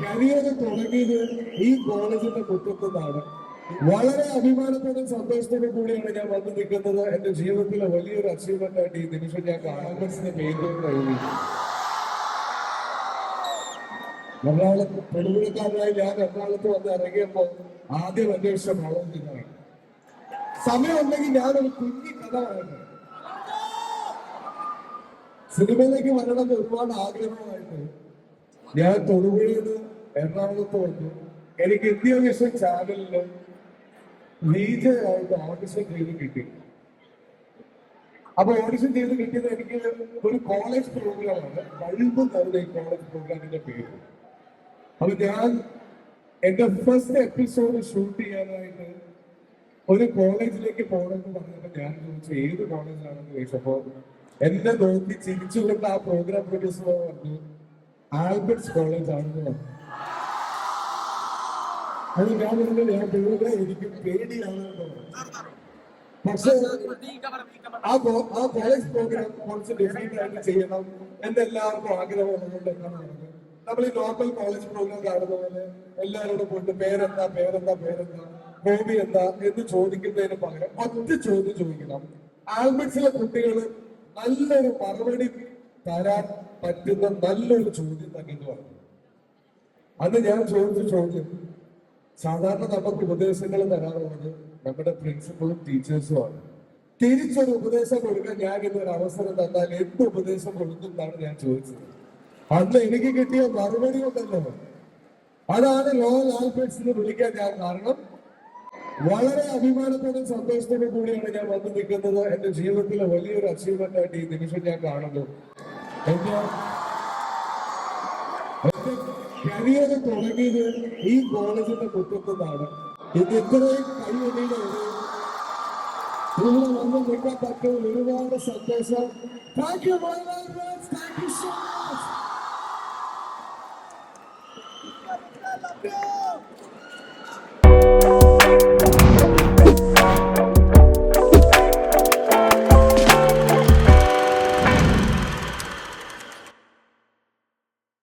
Career തുടങ്ങിയത് ഈ കോളേജിന്റെ മുറ്റത്തുനിന്നാണ്. വളരെ അഭിമാനത്തോടും സന്തോഷത്തോടും കൂടിയാണ് ഞാൻ വന്നു നിൽക്കുന്നത്. എന്റെ ജീവിതത്തിലെ വലിയൊരു അച്ചീവ്മെന്റ് ആയിട്ട് ഈ നിമിഷം ഞാൻ കാമ്പസിന് മെയിൻ കഴിഞ്ഞു. എറണാകുളത്ത് തൊടുപുഴക്കാരനായി ഞാൻ എറണാകുളത്ത് വന്ന് ഇറങ്ങിയപ്പോ ആദ്യം അന്വേഷിച്ച സമയം സമയമുണ്ടെങ്കിൽ ഞാനൊരു കുഞ്ഞി കഥ പറയട്ടെ സിനിമയിലേക്ക് വരണമെന്ന് ഒരുപാട് ആഗ്രഹമായിട്ട് ഞാൻ തൊടുപുഴയിൽ എറണാകുളത്ത് വന്നു. എനിക്ക് ഇന്ത്യ വിഷൻ ചാനലിൽ ആയിട്ട് ഓഡിഷൻ ചെയ്ത് കിട്ടി. അപ്പൊ ഓഡിഷൻ ചെയ്ത് കിട്ടിയത് എനിക്ക് ഒരു കോളേജ് പ്രോഗ്രാമാണ് കഴിവ് തരുന്ന ഈ കോളേജ് പ്രോഗ്രാമിന്റെ പേര്. അപ്പൊ ഞാൻ എന്റെ ഫസ്റ്റ് എപ്പിസോഡ് ഷൂട്ട് ചെയ്യാനായിട്ട് ഒരു കോളേജിലേക്ക് പോകണമെന്ന് പറഞ്ഞപ്പോൾ ഞാൻ ചോദിച്ചു ഏത് കോളേജിലാണെന്ന് ചോദിച്ചപ്പോ എന്നെ നോക്കി ചിരിച്ചുകൊണ്ട് ആ പ്രോഗ്രാം പ്രൊഡ്യൂസർ പറഞ്ഞു ആൽബർട്ട്സ് കോളേജ് ആണെന്ന് അത് ഞാൻ പറഞ്ഞു ഞാൻ പേരുടെ എനിക്ക് പേടിയാണ്. പക്ഷേ ആ ആ കോളേജ് കുറച്ച് ഡിഫറെന്റ് ആയിട്ട് ചെയ്യണം എന്നെല്ലാവർക്കും ആഗ്രഹമുള്ളതുകൊണ്ട് എന്നാണ് നമ്മൾ ഈ ലോക്കൽ കോളേജ് പ്രോഗ്രാം കാണുന്ന പോലെ എല്ലാവരോടും പോയിട്ട് പേരെന്താ പേരെന്താ പേരെന്താ ഹോബി എന്താ എന്ന് ചോദിക്കുന്നതിന് പകരം ഒറ്റ ചോദ്യം ചോദിക്കണം. ആൽബർട്സിലെ കുട്ടികൾ നല്ലൊരു മറുപടി തരാൻ പറ്റുന്ന നല്ലൊരു ചോദ്യം എന്ന് പറഞ്ഞു. അന്ന് ഞാൻ ചോദിച്ച ചോദ്യം സാധാരണ നമുക്ക് ഉപദേശങ്ങൾ തരാറുള്ളത് നമ്മുടെ പ്രിൻസിപ്പളും ടീച്ചേഴ്സുമാണ് തിരിച്ചൊരു ഉപദേശം കൊടുക്കാൻ ഞാൻ ഇന്നൊരു അവസരം തന്നാൽ എന്ത് ഉപദേശം കൊടുക്കും എന്നാണ് ഞാൻ ചോദിച്ചത്. അന്ന് എനിക്ക് കിട്ടിയ മറുപടി ഉണ്ടല്ലോ. അതാണ് ലോയൽ ആൽഫേറ്റ്സിന് വിളിക്കാൻ ഞാൻ കാരണം വളരെ അഭിമാനത്തോടും സന്തോഷത്തോടും കൂടിയാണ് ഞാൻ വന്നു നിൽക്കുന്നത്. എന്റെ ജീവിതത്തിലെ വലിയൊരു അച്ചീവ്മെന്റ് ആയിട്ട് ഈ നിമിഷം ഞാൻ കാണുന്നു. എന്റെ എന്റെ കരിയർ തുടങ്ങിയത് ഈ കോളേജിന്റെ മുറ്റത്തുനിന്നാണ് ഇത് ഇത്രയും കൈവടിയുടെ ഇവിടെ വന്ന് നിൽക്കാൻ പറ്റും ഒരുപാട് സന്തോഷം thank you thank you so much